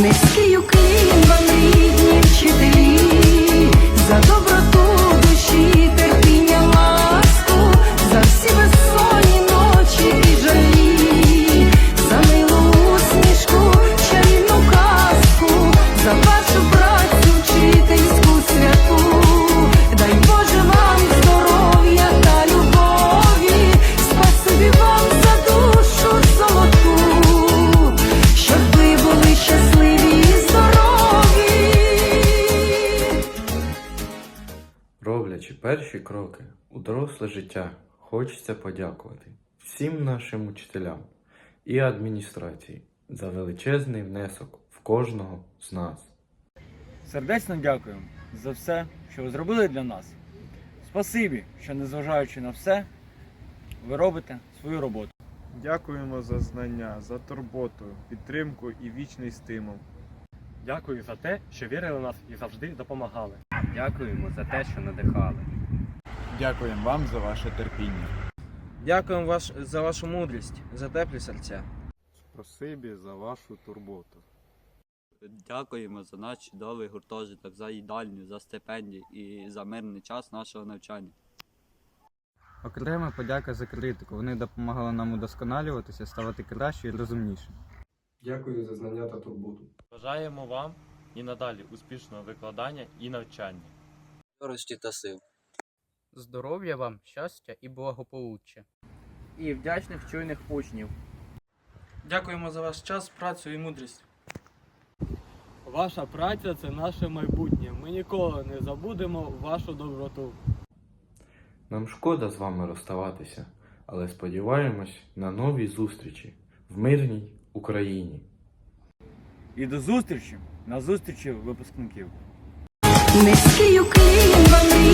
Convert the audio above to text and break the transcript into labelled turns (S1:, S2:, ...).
S1: Низький
S2: Роблячи перші кроки у доросле життя, хочеться подякувати всім нашим учителям і адміністрації за величезний внесок в кожного з нас.
S3: Сердечно дякуємо за все, що ви зробили для нас. Спасибі, що незважаючи на все, ви робите свою роботу.
S4: Дякуємо за знання, за турботу, підтримку і вічний стимул.
S5: Дякую за те, що вірили в нас і завжди допомагали.
S6: Дякуємо за те, що надихали.
S4: Дякуємо вам за ваше терпіння.
S7: Дякуємо ваш, за вашу мудрість, за теплі серця.
S4: Спасибі за вашу турботу.
S8: Дякуємо за наш чудовий гуртожиток, за їдальню, за стипендії і за мирний час нашого навчання.
S3: Окрема подяка за критику. Вони допомагали нам удосконалюватися, ставати краще і розумніше.
S9: Дякую за знання та турботу.
S5: Бажаємо вам і надалі успішного викладання і навчання.
S8: Користі та сил.
S10: Здоров'я вам, щастя і благополуччя.
S7: І вдячних чуйних учнів.
S11: Дякуємо за ваш час, працю і мудрість.
S5: Ваша праця це наше майбутнє. Ми ніколи не забудемо вашу доброту.
S2: Нам шкода з вами розставатися, але сподіваємось на нові зустрічі в мирній Україні.
S3: І до зустрічі на зустрічі випускників.
S1: Низький уклін вам